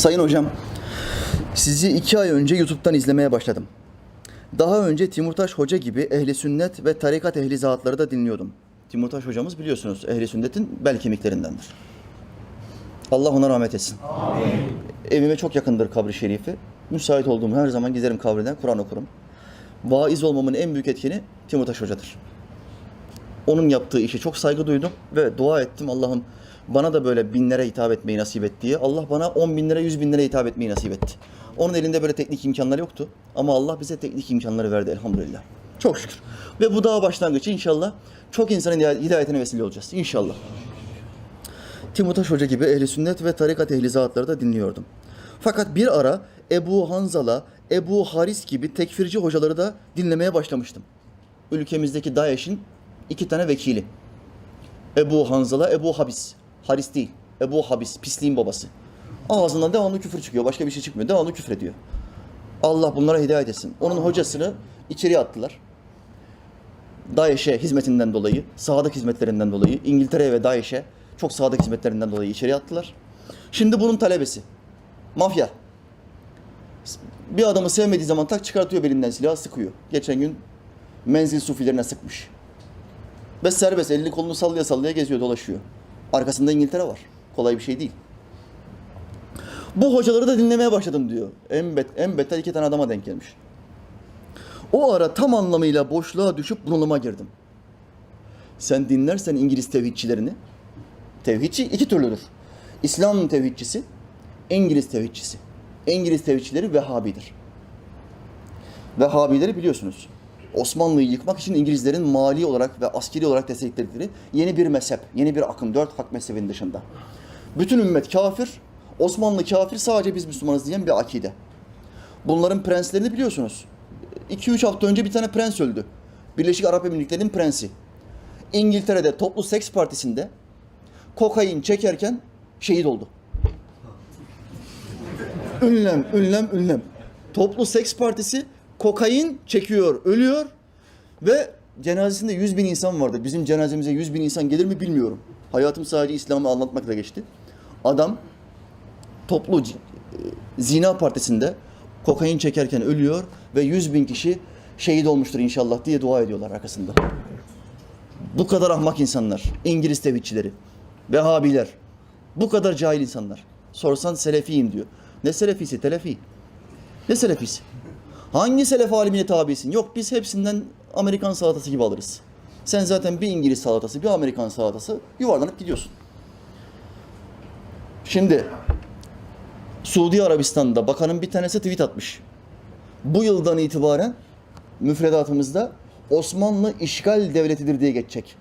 Sayın hocam, sizi iki ay önce YouTube'dan izlemeye başladım. Daha önce Timurtaş Hoca gibi ehli sünnet ve tarikat ehli zatları da dinliyordum. Timurtaş hocamız biliyorsunuz ehli sünnetin bel kemiklerindendir. Allah ona rahmet etsin. Evime çok yakındır kabri şerifi. Müsait olduğum her zaman giderim kabriden Kur'an okurum. Vaiz olmamın en büyük etkeni Timurtaş Hoca'dır. Onun yaptığı işe çok saygı duydum ve dua ettim Allah'ım bana da böyle binlere hitap etmeyi nasip et diye. Allah bana on binlere, yüz binlere hitap etmeyi nasip etti. Onun elinde böyle teknik imkanları yoktu. Ama Allah bize teknik imkanları verdi elhamdülillah. Çok şükür. Ve bu daha başlangıç inşallah çok insanın hidayetine vesile olacağız. İnşallah. Timurtaş Hoca gibi ehli sünnet ve tarikat ehli zatları da dinliyordum. Fakat bir ara Ebu Hanzala, Ebu Haris gibi tekfirci hocaları da dinlemeye başlamıştım. Ülkemizdeki DAEŞ'in iki tane vekili. Ebu Hanzala, Ebu Habis. Haris değil. Ebu Habis, pisliğin babası. Ağzından devamlı küfür çıkıyor. Başka bir şey çıkmıyor. Devamlı küfür ediyor. Allah bunlara hidayet etsin. Onun hocasını içeriye attılar. DAEŞ'e hizmetinden dolayı, sahadak hizmetlerinden dolayı, İngiltere'ye ve DAEŞ'e çok sahadak hizmetlerinden dolayı içeriye attılar. Şimdi bunun talebesi. Mafya. Bir adamı sevmediği zaman tak çıkartıyor belinden silahı sıkıyor. Geçen gün menzil sufilerine sıkmış. Ve serbest elini kolunu sallaya sallaya geziyor dolaşıyor. Arkasında İngiltere var. Kolay bir şey değil. Bu hocaları da dinlemeye başladım diyor. En, bet, en beter iki tane adama denk gelmiş. O ara tam anlamıyla boşluğa düşüp bunalıma girdim. Sen dinlersen İngiliz tevhidçilerini, tevhidçi iki türlüdür. İslam tevhidçisi, İngiliz tevhidçisi. İngiliz tevhidçileri Vehhabidir. Vehhabileri biliyorsunuz. Osmanlı'yı yıkmak için İngilizlerin mali olarak ve askeri olarak destekledikleri yeni bir mezhep, yeni bir akım, dört hak mezhebinin dışında. Bütün ümmet kafir, Osmanlı kafir sadece biz Müslümanız diyen bir akide. Bunların prenslerini biliyorsunuz. 2-3 hafta önce bir tane prens öldü. Birleşik Arap Emirlikleri'nin prensi. İngiltere'de toplu seks partisinde kokain çekerken şehit oldu. Ünlem, ünlem, ünlem. Toplu seks partisi kokain çekiyor, ölüyor ve cenazesinde 100 bin insan vardı. Bizim cenazemize 100 bin insan gelir mi bilmiyorum. Hayatım sadece İslam'ı anlatmakla geçti. Adam toplu e, zina partisinde kokain çekerken ölüyor ve 100 bin kişi şehit olmuştur inşallah diye dua ediyorlar arkasında. Bu kadar ahmak insanlar, İngiliz tevhidçileri, Vehhabiler, bu kadar cahil insanlar. Sorsan selefiyim diyor. Ne selefisi? Telefi. Ne selefisi? Hangi selef alimine tabisin? Yok biz hepsinden Amerikan salatası gibi alırız. Sen zaten bir İngiliz salatası, bir Amerikan salatası yuvarlanıp gidiyorsun. Şimdi Suudi Arabistan'da bakanın bir tanesi tweet atmış. Bu yıldan itibaren müfredatımızda Osmanlı işgal devletidir diye geçecek.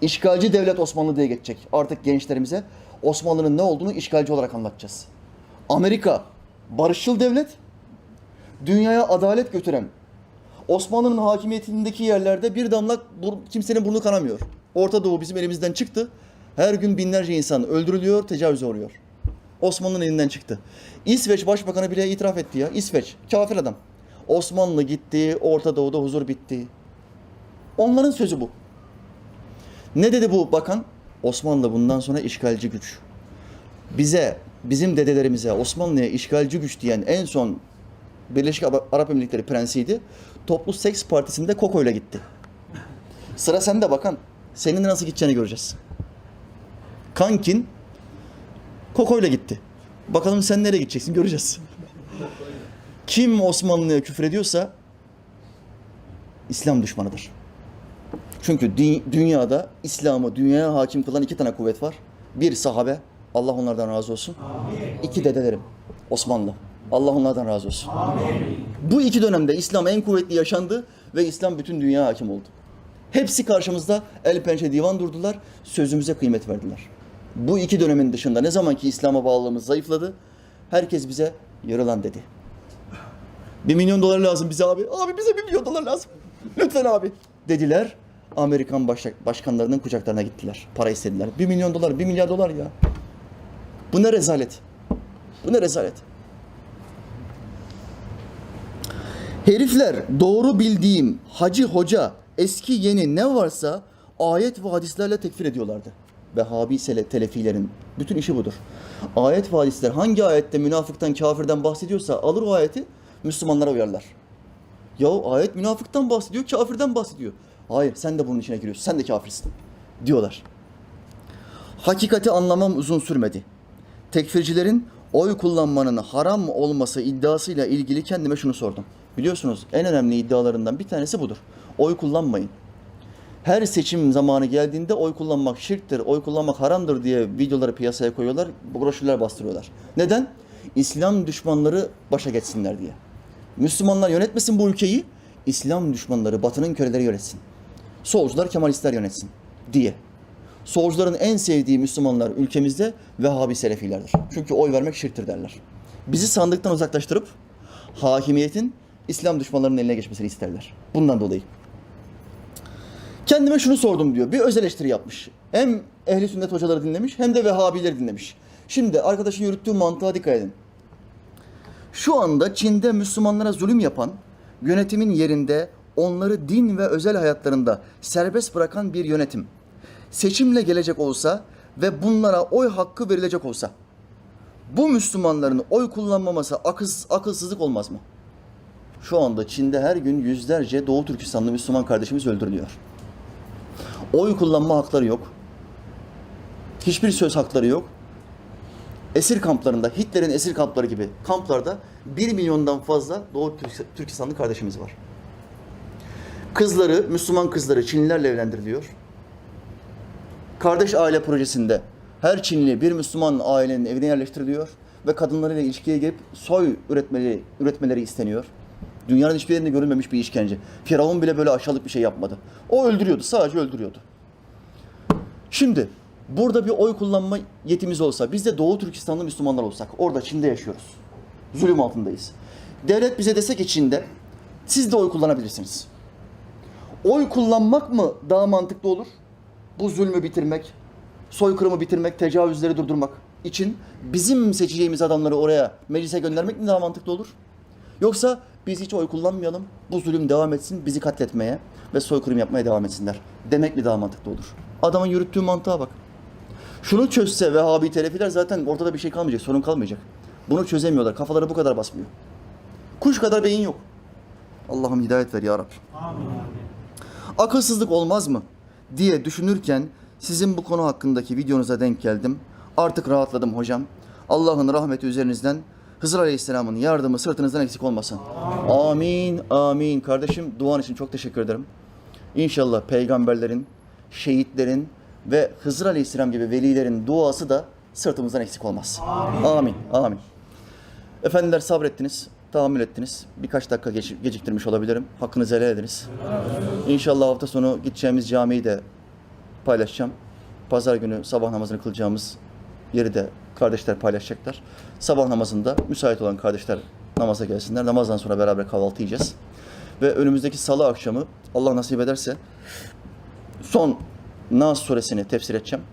İşgalci devlet Osmanlı diye geçecek. Artık gençlerimize Osmanlı'nın ne olduğunu işgalci olarak anlatacağız. Amerika barışçıl devlet, dünyaya adalet götüren, Osmanlı'nın hakimiyetindeki yerlerde bir damla kimsenin burnu kanamıyor. Orta Doğu bizim elimizden çıktı. Her gün binlerce insan öldürülüyor, tecavüze uğruyor. Osmanlı'nın elinden çıktı. İsveç Başbakanı bile itiraf etti ya. İsveç, kafir adam. Osmanlı gitti, Orta Doğu'da huzur bitti. Onların sözü bu. Ne dedi bu bakan? Osmanlı bundan sonra işgalci güç. Bize, bizim dedelerimize Osmanlı'ya işgalci güç diyen en son Birleşik Ara- Arap Emirlikleri prensiydi. Toplu Seks Partisi'nde Koko'yla gitti. Sıra sende bakan. Senin de nasıl gideceğini göreceğiz. Kankin Koko'yla gitti. Bakalım sen nereye gideceksin göreceğiz. Kim Osmanlı'ya küfür ediyorsa İslam düşmanıdır. Çünkü dü- dünyada İslam'ı dünyaya hakim kılan iki tane kuvvet var. Bir sahabe, Allah onlardan razı olsun. İki dedelerim, Osmanlı. Allah onlardan razı olsun. Bu iki dönemde İslam en kuvvetli yaşandı ve İslam bütün dünyaya hakim oldu. Hepsi karşımızda el pençe divan durdular, sözümüze kıymet verdiler. Bu iki dönemin dışında ne zaman ki İslam'a bağlılığımız zayıfladı, herkes bize yarılan dedi. Bir milyon dolar lazım bize abi. Abi bize bir milyon dolar lazım. Lütfen abi. Dediler. Amerikan baş- başkanlarının kucaklarına gittiler. Para istediler. Bir milyon dolar, bir milyar dolar ya. Bu ne rezalet. Bu ne rezalet. Herifler doğru bildiğim hacı hoca, eski yeni ne varsa ayet ve hadislerle tekfir ediyorlardı. Vehhabi telefilerin bütün işi budur. Ayet ve hadisler hangi ayette münafıktan, kafirden bahsediyorsa alır o ayeti Müslümanlara uyarlar. Yahu ayet münafıktan bahsediyor, kafirden bahsediyor. Hayır sen de bunun içine giriyorsun, sen de kafirsin diyorlar. Hakikati anlamam uzun sürmedi. Tekfircilerin oy kullanmanın haram olması iddiasıyla ilgili kendime şunu sordum. Biliyorsunuz en önemli iddialarından bir tanesi budur. Oy kullanmayın. Her seçim zamanı geldiğinde oy kullanmak şirktir, oy kullanmak haramdır diye videoları piyasaya koyuyorlar, broşürler bastırıyorlar. Neden? İslam düşmanları başa geçsinler diye. Müslümanlar yönetmesin bu ülkeyi, İslam düşmanları, batının köleleri yönetsin. Solcular, Kemalistler yönetsin diye. Solcuların en sevdiği Müslümanlar ülkemizde Vehhabi Selefilerdir. Çünkü oy vermek şirktir derler. Bizi sandıktan uzaklaştırıp hakimiyetin İslam düşmanlarının eline geçmesini isterler. Bundan dolayı. Kendime şunu sordum diyor. Bir öz eleştiri yapmış. Hem ehli sünnet hocaları dinlemiş hem de Vehhabileri dinlemiş. Şimdi arkadaşın yürüttüğü mantığa dikkat edin. Şu anda Çin'de Müslümanlara zulüm yapan, yönetimin yerinde onları din ve özel hayatlarında serbest bırakan bir yönetim seçimle gelecek olsa ve bunlara oy hakkı verilecek olsa bu Müslümanların oy kullanmaması akılsızlık olmaz mı? Şu anda Çin'de her gün yüzlerce Doğu Türkistanlı Müslüman kardeşimiz öldürülüyor. Oy kullanma hakları yok. Hiçbir söz hakları yok. Esir kamplarında, Hitler'in esir kampları gibi kamplarda 1 milyondan fazla Doğu Türk- Türkistanlı kardeşimiz var. Kızları, Müslüman kızları Çinlilerle evlendiriliyor. Kardeş aile projesinde her Çinli bir Müslüman ailenin evine yerleştiriliyor ve kadınlarıyla ilişkiye girip soy üretmeleri, üretmeleri isteniyor. Dünyanın hiçbir yerinde görülmemiş bir işkence. Firavun bile böyle aşağılık bir şey yapmadı. O öldürüyordu, sadece öldürüyordu. Şimdi burada bir oy kullanma yetimiz olsa, biz de Doğu Türkistanlı Müslümanlar olsak, orada Çin'de yaşıyoruz. Zulüm altındayız. Devlet bize dese ki Çin'de, siz de oy kullanabilirsiniz. Oy kullanmak mı daha mantıklı olur? Bu zulmü bitirmek, soykırımı bitirmek, tecavüzleri durdurmak için bizim seçeceğimiz adamları oraya meclise göndermek mi daha mantıklı olur? Yoksa biz hiç oy kullanmayalım, bu zulüm devam etsin, bizi katletmeye ve soykırım yapmaya devam etsinler demek mi daha mantıklı olur? Adamın yürüttüğü mantığa bak. Şunu çözse Vehhabi telefiler zaten ortada bir şey kalmayacak, sorun kalmayacak. Bunu çözemiyorlar, kafaları bu kadar basmıyor. Kuş kadar beyin yok. Allah'ım hidayet ver ya Rabbi. Akılsızlık olmaz mı diye düşünürken sizin bu konu hakkındaki videonuza denk geldim. Artık rahatladım hocam. Allah'ın rahmeti üzerinizden Hızır Aleyhisselam'ın yardımı sırtınızdan eksik olmasın. Amin, amin. Kardeşim duan için çok teşekkür ederim. İnşallah peygamberlerin, şehitlerin ve Hızır Aleyhisselam gibi velilerin duası da sırtımızdan eksik olmaz. Amin, amin. Efendiler sabrettiniz, tahammül ettiniz. Birkaç dakika geç- geciktirmiş olabilirim. Hakkınızı helal ediniz. İnşallah hafta sonu gideceğimiz camiyi de paylaşacağım. Pazar günü sabah namazını kılacağımız yeri de kardeşler paylaşacaklar. Sabah namazında müsait olan kardeşler namaza gelsinler. Namazdan sonra beraber kahvaltı yiyeceğiz. Ve önümüzdeki salı akşamı Allah nasip ederse son Nas suresini tefsir edeceğim.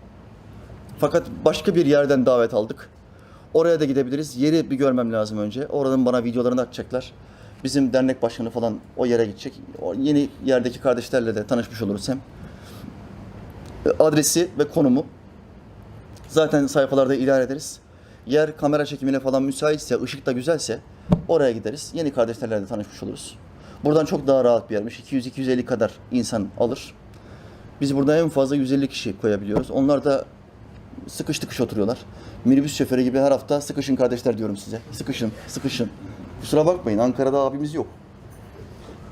Fakat başka bir yerden davet aldık. Oraya da gidebiliriz. Yeri bir görmem lazım önce. Oradan bana videolarını atacaklar. Bizim dernek başkanı falan o yere gidecek. O yeni yerdeki kardeşlerle de tanışmış oluruz hem. Adresi ve konumu zaten sayfalarda ilan ederiz. Yer kamera çekimine falan müsaitse, ışık da güzelse oraya gideriz. Yeni kardeşlerle de tanışmış oluruz. Buradan çok daha rahat bir yermiş. 200-250 kadar insan alır. Biz burada en fazla 150 kişi koyabiliyoruz. Onlar da sıkış tıkış oturuyorlar. Minibüs şoförü gibi her hafta sıkışın kardeşler diyorum size. Sıkışın, sıkışın. Kusura bakmayın Ankara'da abimiz yok.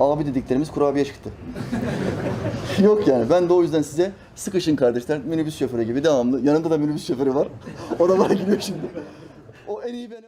Abi dediklerimiz kurabiye çıktı. yok yani ben de o yüzden size sıkışın kardeşler minibüs şoförü gibi devamlı. Yanında da minibüs şoförü var. O da bana gülüyor şimdi. O en iyi ben.